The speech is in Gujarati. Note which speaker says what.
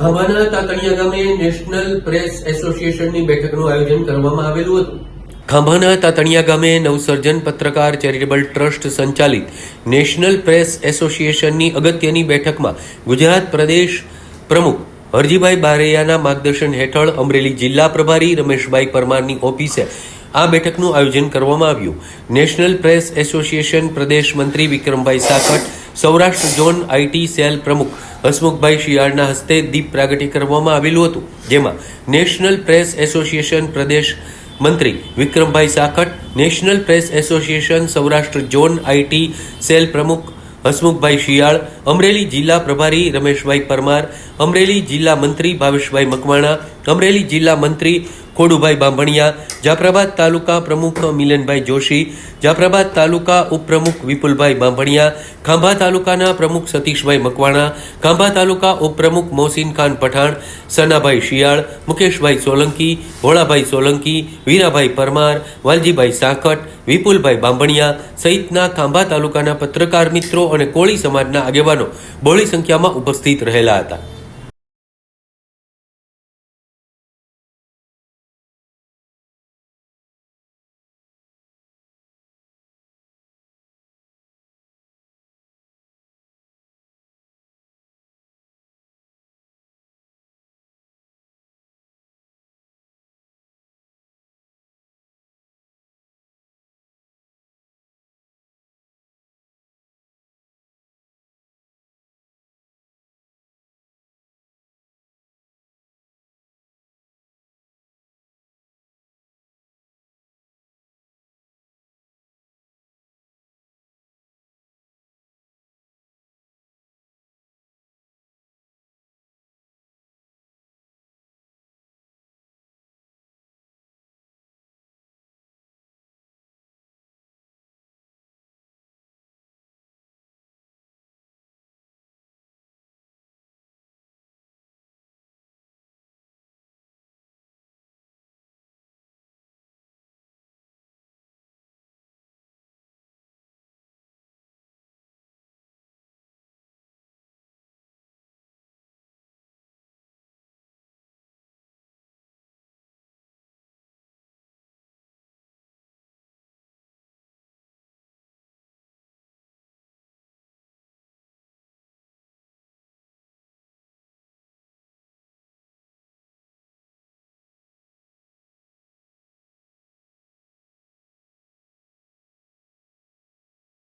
Speaker 1: ખાંભાના તાતણિયા ગામે નેશનલ પ્રેસ એસોસિએશનની બેઠકનું આયોજન કરવામાં આવેલું હતું. ખાંભાના તાતણિયા ગામે નવસર્જન પત્રકાર ચેરિટેબલ ટ્રસ્ટ સંચાલિત નેશનલ પ્રેસ એસોસિએશનની અગત્યની બેઠકમાં ગુજરાત પ્રદેશ પ્રમુખ હરજીભાઈ બારૈયાના માર્ગદર્શન હેઠળ અમરેલી જિલ્લા પ્રભારી રમેશભાઈ પરમારની ઓફિસે આ બેઠકનું આયોજન કરવામાં આવ્યું. નેશનલ પ્રેસ એસોસિએશન પ્રદેશ મંત્રી Vikrambhai Sakat Saurashtra zone IT cell પ્રમુખ હસમુખભાઈ શિયાળના હસ્તે દીપ પ્રાગટ્ય કરવામાં આવેલું હતું, જેમાં નેશનલ પ્રેસ એસોસિએશન પ્રદેશ મંત્રી Vikrambhai Sakhat, national press association Saurashtra zone IT cell પ્રમુખ હસમુખભાઈ શિયાળ, અમરેલી જિલ્લા પ્રભારી રમેશભાઈ પરમાર, અમરેલી જિલ્લા મંત્રી ભાવેશભાઈ મકવાણા, અમરેલી જિલ્લા મંત્રી ખોડુભાઈ બાંભણિયા, જાફરાબાદ તાલુકા પ્રમુખ મિલનભાઈ જોશી, જાફરાબાદ તાલુકા ઉપપ્રમુખ વિપુલભાઈ બાંભણિયા, ખાંભા તાલુકાના પ્રમુખ સતીશભાઈ મકવાણા, ખાંભા તાલુકા ઉપપ્રમુખ મોહસિન ખાન પઠાણ, સનાભાઈ શિયાળ, મુકેશભાઈ સોલંકી, ભોળાભાઈ સોલંકી, વીરાભાઈ પરમાર, વાલજીભાઈ સાંકટ, વિપુલભાઈ બાંભણિયા સહિતના ખાંભા તાલુકાના પત્રકાર મિત્રો અને કોળી સમાજના આગેવાનો બહોળી સંખ્યામાં ઉપસ્થિત રહેલા હતા.